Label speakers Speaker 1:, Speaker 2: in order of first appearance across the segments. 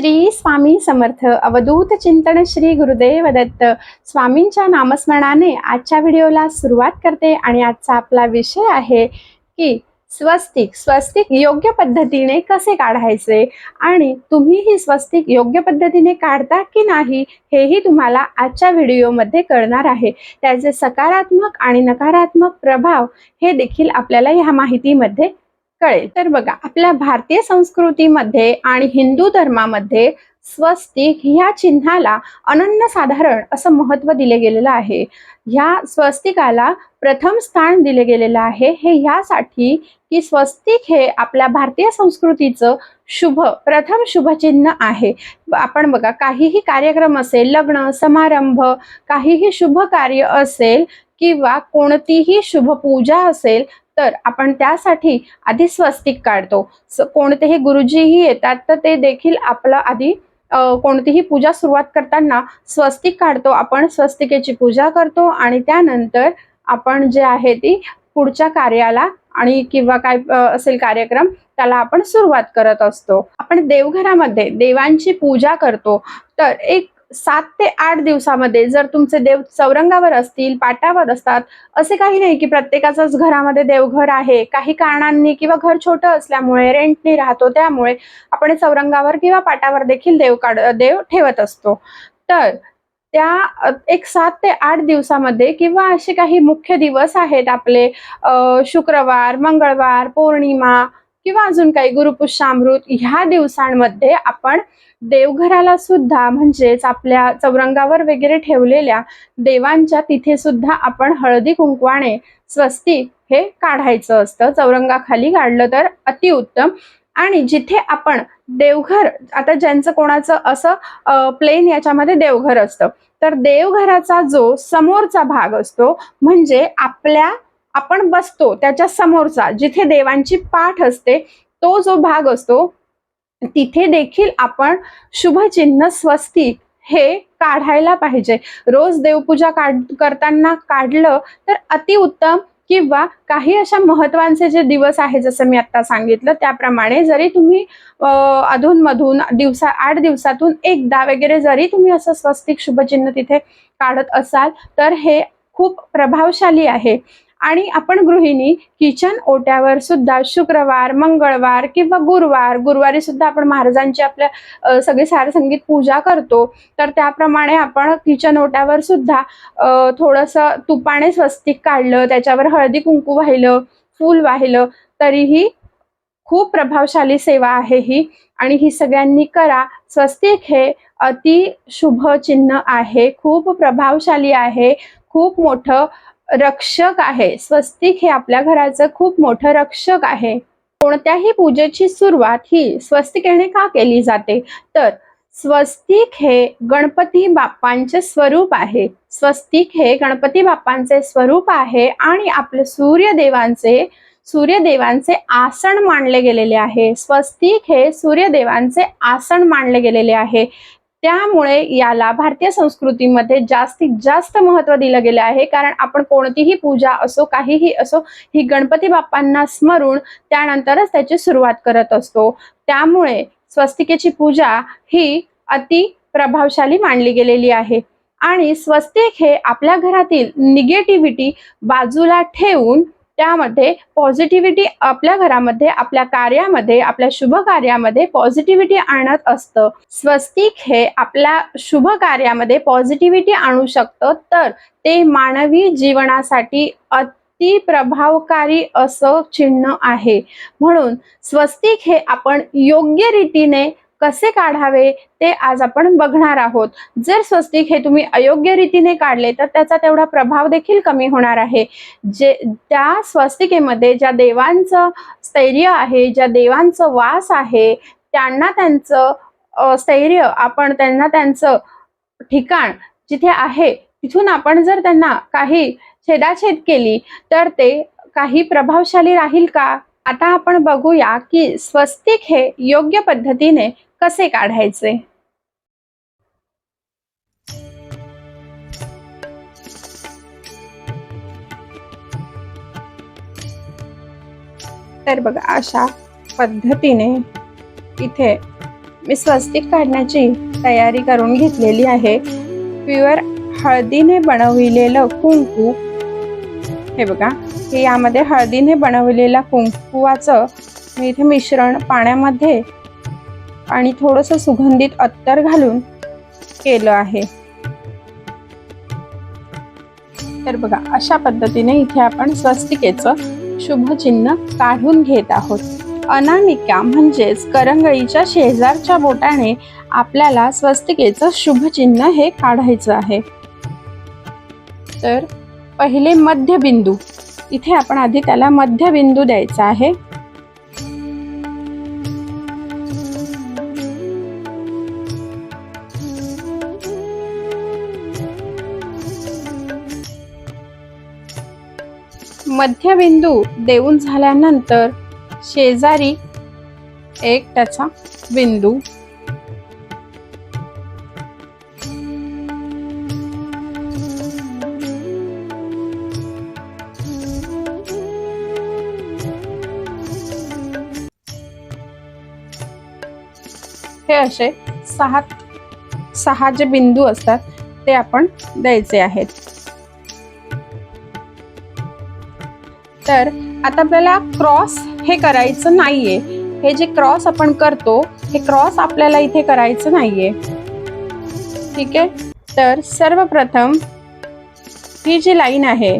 Speaker 1: श्री स्वामी समर्थ. अवधूत चिंतन श्री गुरुदेव दत्त स्वामींच्या नामस्मरणाने आजच्या व्हिडिओला सुरुवात करते आणि आजचा आपला विषय आहे की स्वस्तिक स्वस्तिक योग्य पद्धतीने कसे काढायचे आणि तुम्ही ही स्वस्तिक योग्य पद्धतीने काढता की नाही हेही तुम्हाला आजच्या व्हिडिओमध्ये कळणार आहे. त्याचे सकारात्मक आणि नकारात्मक प्रभाव हे देखील आपल्याला ह्या माहितीमध्ये कळेल. तर बघा आपल्या भारतीय संस्कृतीमध्ये आणि हिंदू धर्मामध्ये स्वस्तिक ह्या चिन्हाला अनन्यसाधारण असं महत्त्व दिले गेलेलं आहे. ह्या स्वस्तिकाला प्रथम स्थान दिले गेलेलं आहे. हे ह्यासाठी की स्वस्तिक हे आपल्या भारतीय संस्कृतीचं शुभ प्रथम शुभचिन्ह आहे. आपण बघा काहीही कार्यक्रम असेल लग्न समारंभ काहीही शुभ कार्य असेल किंवा कोणतीही शुभ पूजा असेल तर आपण त्यासाठी आधी स्वस्तिक काढतो. कोणतेही गुरुजीही येतात तर ते देखील आपलं आधी कोणतीही पूजा सुरुवात करताना स्वस्तिक काढतो. आपण स्वस्तिकेची पूजा करतो आणि त्यानंतर आपण जे आहे ती पुढच्या कार्याला आणि किंवा काय असेल कार्यक्रम त्याला आपण सुरुवात करत असतो. आपण देवघरामध्ये देवांची पूजा करतो. तर एक सात ते आठ दिवसामध्ये जर तुमचे देव चौरंगावर असतील पाटावर असतात असे काही नाही की प्रत्येकाचंच घरामध्ये देवघर आहे. काही कारणांनी किंवा घर छोटं असल्यामुळे रेंटने राहतो त्यामुळे आपण चौरंगावर किंवा पाटावर देखील देव काढ देव ठेवत असतो. तर त्या एक सात ते आठ दिवसामध्ये किंवा असे काही मुख्य दिवस आहेत आपले शुक्रवार मंगळवार पौर्णिमा किंवा अजून काही गुरुपुष्यामृत ह्या दिवसांमध्ये आपण देवघराला सुद्धा म्हणजेच आपल्या चौरंगावर वगैरे ठेवलेल्या देवांच्या तिथे सुद्धा आपण हळदी कुंकवाने स्वस्तिक हे काढायचं असतं. चौरंगाखाली काढलं तर अतिउत्तम. आणि जिथे आपण देवघर आता ज्यांचं कोणाचं असं प्लेन याच्यामध्ये देवघर असतं. तर देवघराचा जो समोरचा भाग असतो म्हणजे आपल्या आपण बसतो त्याच्या समोरचा जिथे देवांची पाठ असते तो जो भाग असतो तिथे देखील आपण शुभचिन्ह स्वस्तिक हे काढायला पाहिजे. रोज देवपूजा काढ करताना काढलं तर अतिउत्तम किंवा काही अशा महत्त्वाचे जे दिवस आहे जसं मी आता सांगितलं त्याप्रमाणे जरी तुम्ही अधूनमधून दिवसा आठ दिवसातून एकदा वगैरे जरी तुम्ही असं स्वस्तिक शुभचिन्ह तिथे काढत असाल तर हे खूप प्रभावशाली आहे. आणि आपण गृहिणी किचन ओट्यावर सुद्धा शुक्रवार मंगळवार किंवा गुरुवार गुरुवारी सुद्धा आपण महाराजांची आपल्या सगळी सारसंगीत पूजा करतो. तर त्याप्रमाणे आपण किचन ओट्यावर सुद्धा थोडंसं तुपाने स्वस्तिक काढलं त्याच्यावर हळदी कुंकू वाहिलं फूल वाहिलं तरीही खूप प्रभावशाली सेवा आहे ही. आणि ही सगळ्यांनी करा. स्वस्तिक हे अति शुभ चिन्ह आहे. खूप प्रभावशाली आहे. खूप मोठं रक्षक आहे. स्वस्तिक हे आपल्या घराचं खूप मोठं रक्षक आहे. कोणत्याही पूजेची सुरुवात ही स्वस्तिकेने का केली जाते? तर स्वस्तिक हे गणपती बाप्पांचे स्वरूप आहे. स्वस्तिक हे गणपती बाप्पांचे स्वरूप आहे आणि आपले सूर्यदेवांचे सूर्यदेवांचे आसन मानले गेलेले आहे. स्वस्तिक हे सूर्यदेवांचे आसन मानले गेलेले आहे. त्यामुळे याला भारतीय संस्कृतीमध्ये जास्तीत जास्त महत्त्व दिलं गेलं आहे. कारण आपण कोणतीही पूजा असो काहीही असो ही गणपती बाप्पांना स्मरून त्यानंतरच त्याची सुरुवात करत असतो. त्यामुळे स्वस्तिकेची पूजा ही अति प्रभावशाली मानली गेलेली आहे. आणि स्वस्तिक हे आपल्या घरातील निगेटिव्हिटी बाजूला ठेवून त्यामध्ये पॉझिटिव्हिटी आपल्या घरामध्ये आपल्या कार्यामध्ये आपल्या शुभ कार्यामध्ये पॉझिटिव्हिटी आणत असतं. स्वस्तिक हे आपल्या शुभ कार्यामध्ये पॉझिटिव्हिटी आणू शकतं. तर ते मानवी जीवनासाठी अति प्रभावकारी असं चिन्ह आहे. म्हणून स्वस्तिक हे आपण योग्य रीतीने कसे काढावे ते आज आपण बघणार आहोत. जर स्वस्तिक हे तुम्ही अयोग्य रीतीने काढले तर त्याचा तेवढा प्रभाव देखील कमी होणार आहे. जे त्या स्वस्तिकेमध्ये ज्या देवांचं स्थैर्य आहे ज्या देवांचं वास आहे त्यांना त्यांचं स्थैर्य आपण त्यांना त्यांचं ठिकाण जिथे आहे तिथून आपण जर त्यांना काही छेदाछेद केली तर ते काही प्रभावशाली राहील का? आता आपण बघूया की स्वस्तिक हे योग्य पद्धतीने कसे काढायचे? तर बघा अशा पद्धतीने इथे मी स्वस्तिक काढण्याची तयारी करून घेतलेली आहे. प्युअर हळदीने बनविलेलं कुंकू हे बघा हे यामध्ये हळदीने बनवलेल्या कुंकुवाचं मी इथे मिश्रण पाण्यामध्ये आणि थोडंसं सुगंधित अत्तर घालून केलं आहे. तर बघा अशा पद्धतीने इथे आपण स्वस्तिकेचं शुभचिन्ह काढून घेत आहोत. अनामिका म्हणजेच करंगळीच्या शेजारच्या बोटाने आपल्याला स्वस्तिकेचं शुभचिन्ह हे काढायचं आहे. तर पहिले मध्यबिंदू. इथे आपण आधी त्याला मध्यबिंदू द्यायचा आहे. मध्यबिंदू देऊन झाल्यानंतर शेजारी एक त्याचा बिंदू. हे असे सहा सहा जे बिंदू असतात ते आपण द्यायचे आहेत. तर आता आपल्याला क्रॉस हे करायचं नाहीये. हे जे क्रॉस आपण करतो हे क्रॉस आपल्याला इथे करायचं नाहीये. ठीक आहे? तर सर्वप्रथम ही जी लाईन आहे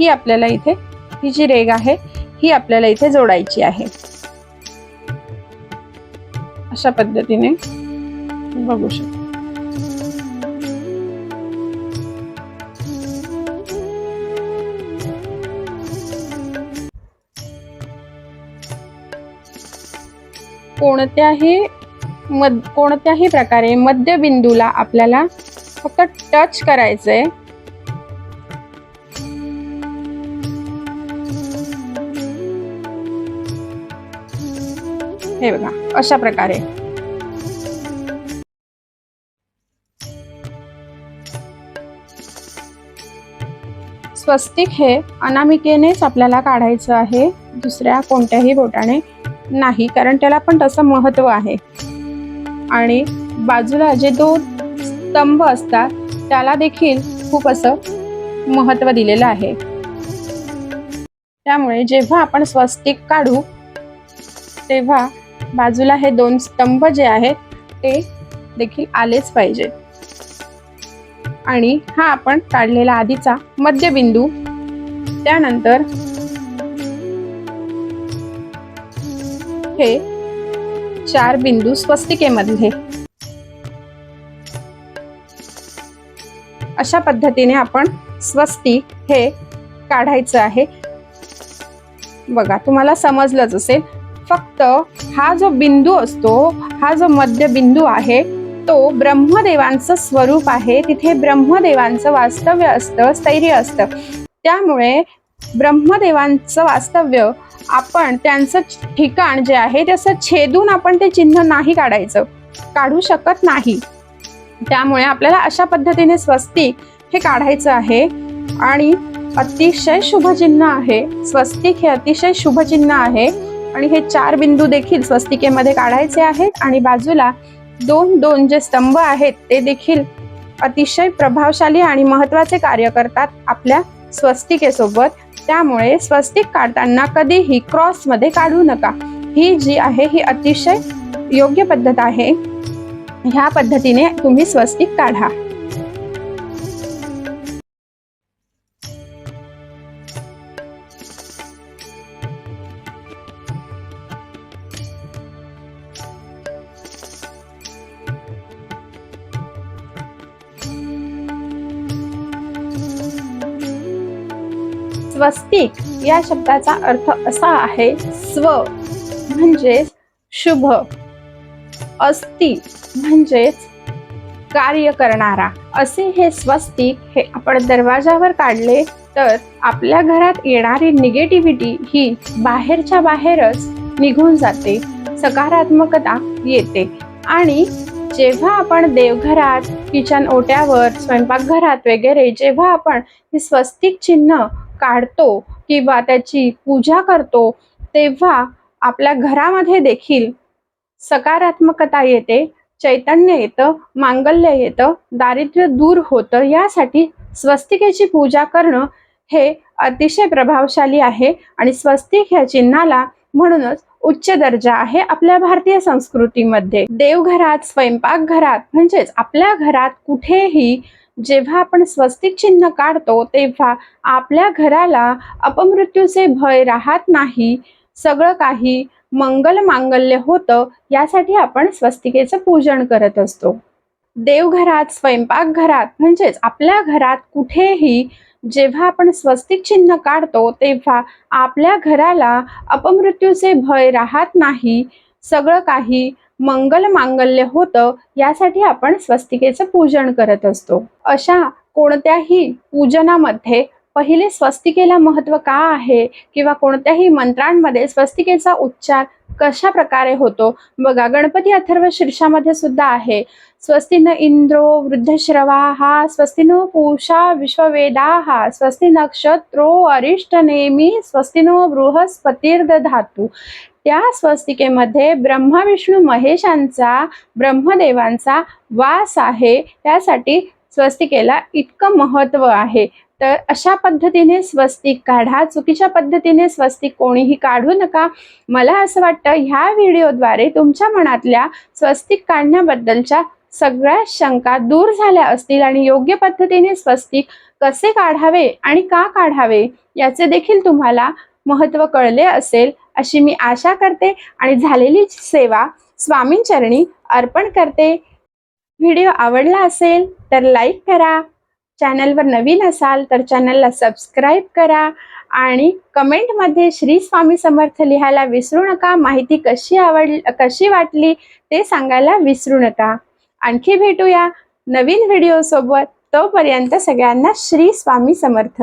Speaker 1: ही आपल्याला इथे ही जी रेग आहे ही आपल्याला इथे जोडायची आहे. अशा पद्धतीने बघू शकतो. कोणत्याही मद कोणत्याही प्रकारे मध्यबिंदूला आपल्याला फक्त टच करायचं आहे हे बघा अशा प्रकारे. स्वस्तिक हे अनामिकेनेच आपल्याला काढायचं आहे दुसऱ्या कोणत्याही बोटाने. नाही कारण त्याला पण तसं महत्त्व आहे. आणि बाजूला जे दोन स्तंभ असतात त्याला देखील खूप असं महत्त्व दिलेलं आहे. त्यामुळे जेव्हा आपण स्वस्तिक काढू तेव्हा बाजूला हे दोन स्तंभ जे आहेत ते देखील आलेच पाहिजे आणि हा आपण काढलेला आधीचा मध्यबिंदू त्यानंतर हे चार बिंदू स्वस्तिकेमधले. अशा पद्धतीने आपण स्वस्तिक हे काढायचं आहे. बघा तुम्हाला समजलंच असेल. फक्त हा जो बिंदू असतो हा जो मध्य बिंदू आहे तो ब्रह्मदेवांचं स्वरूप आहे. तिथे ब्रह्मदेवांचं वास्तव्य असतं स्थैर्य असतं. त्यामुळे ब्रह्मदेवांचं वास्तव्य आपण त्यांचं ठिकाण जे आहे त्याचं छेदून आपण ते चिन्ह नाही काढायचं. काढू शकत नाही. त्यामुळे आपल्याला अशा पद्धतीने स्वस्तिक हे काढायचं आहे. आणि अतिशय शुभचिन्ह आहे. स्वस्तिक हे अतिशय शुभचिन्ह आहे. आणि हे चार बिंदू देखील स्वस्तिकेमध्ये काढायचे आहेत. आणि बाजूला दोन दोन जे स्तंभ आहेत ते देखील अतिशय प्रभावशाली आणि महत्त्वाचे कार्य करतात आपल्या स्वस्तिकेसोबत. त्यामुळे स्वस्तिक काढताना कधीही क्रॉसमध्ये काढू नका. ही जी आहे ही अतिशय योग्य पद्धत आहे. ह्या पद्धतीने तुम्ही स्वस्तिक काढा. या शब्दाचा अर्थ असा आहे स्व म्हणजेच शुभ अस्ति म्हणजेच कार्य करणारा. असे हे स्वस्तिक हे आपण दरवाजावर काढले तर आपल्या घरात येणारी निगेटिव्हिटी ही बाहेरच्या बाहेरच निघून जाते सकारात्मकता येते. आणि जेव्हा आपण देवघरात किचन ओट्यावर स्वयंपाकघरात वगैरे जेव्हा आपण ही स्वस्तिक चिन्ह काढतो किंवा त्याची पूजा करतो तेव्हा आपल्या घरामध्ये देखील सकारात्मकता येते चैतन्य येतं मांगल्य येतं दारिद्र्य दूर होतं. यासाठी स्वस्तिकेची पूजा करणं हे अतिशय प्रभावशाली आहे आणि स्वस्तिक ह्या चिन्हाला म्हणूनच उच्च दर्जा आहे आपल्या भारतीय संस्कृतीमध्ये. देवघरात स्वयंपाकघरात म्हणजेच आपल्या घरात कुठेही जेव्हा आपण स्वस्तिक चिन्ह काढतो तेव्हा आपल्या घराला अपमृत्यूचे भय राहत नाही. सगळं काही मंगल मांगल्य होतं यासाठी आपण स्वस्तिकेचं पूजन करत असतो. देवघरात स्वयंपाकघरात म्हणजेच आपल्या घरात कुठेही जेव्हा आपण स्वस्तिक चिन्ह काढतो तेव्हा आपल्या घराला अपमृत्यूचे भय राहत नाही. सगळं काही मंगल मांगल्य होतं यासाठी आपण स्वस्तिकेचं पूजन करत असतो. अशा कोणत्याही पूजनामध्ये पहिले स्वस्तिकेला महत्त्व का आहे किंवा कोणत्याही मंत्रांमध्ये स्वस्तिकेचा उच्चार कशा प्रकारे होतो? बघा गणपती अथर्व शीर्षामध्ये सुद्धा आहे. स्वस्ति न इंद्रो वृद्धश्रवा हा नो पूषा विश्ववेदा स्वस्ती नक्षत्रो अरिष्ट नेमी स्वस्ति नो बृहस्पतिर्दधातू. त्या स्वस्तिकेमध्ये ब्रह्मा विष्णू महेशांचा ब्रह्मदेवांचा वास आहे. त्यासाठी स्वस्तिकेला इतकं महत्त्व आहे. तर अशा पद्धतीने स्वस्तिक काढा. चुकीच्या पद्धतीने स्वस्तिक कोणीही काढू नका. मला असं वाटतं ह्या व्हिडिओद्वारे तुमच्या मनातल्या स्वस्तिक काढण्याबद्दलच्या सगळ्या शंका दूर झाल्या असतील आणि योग्य पद्धतीने स्वस्तिक कसे काढावे आणि का काढावे याचे देखील तुम्हाला महत्त्व कळले असेल. अशी मी आशा करते आणि झालेली सेवा स्वामींचरणी अर्पण करते. व्हिडिओ आवडला असेल तर लाईक करा. चॅनलवर नवीन असाल तर चॅनलला सबस्क्राईब करा आणि कमेंटमध्ये श्री स्वामी समर्थ लिहायला विसरू नका. माहिती कशी आवड कशी वाटली ते सांगायला विसरू नका. आणखी भेटूया नवीन व्हिडिओसोबत. तोपर्यंत सगळ्यांना श्री स्वामी समर्थ.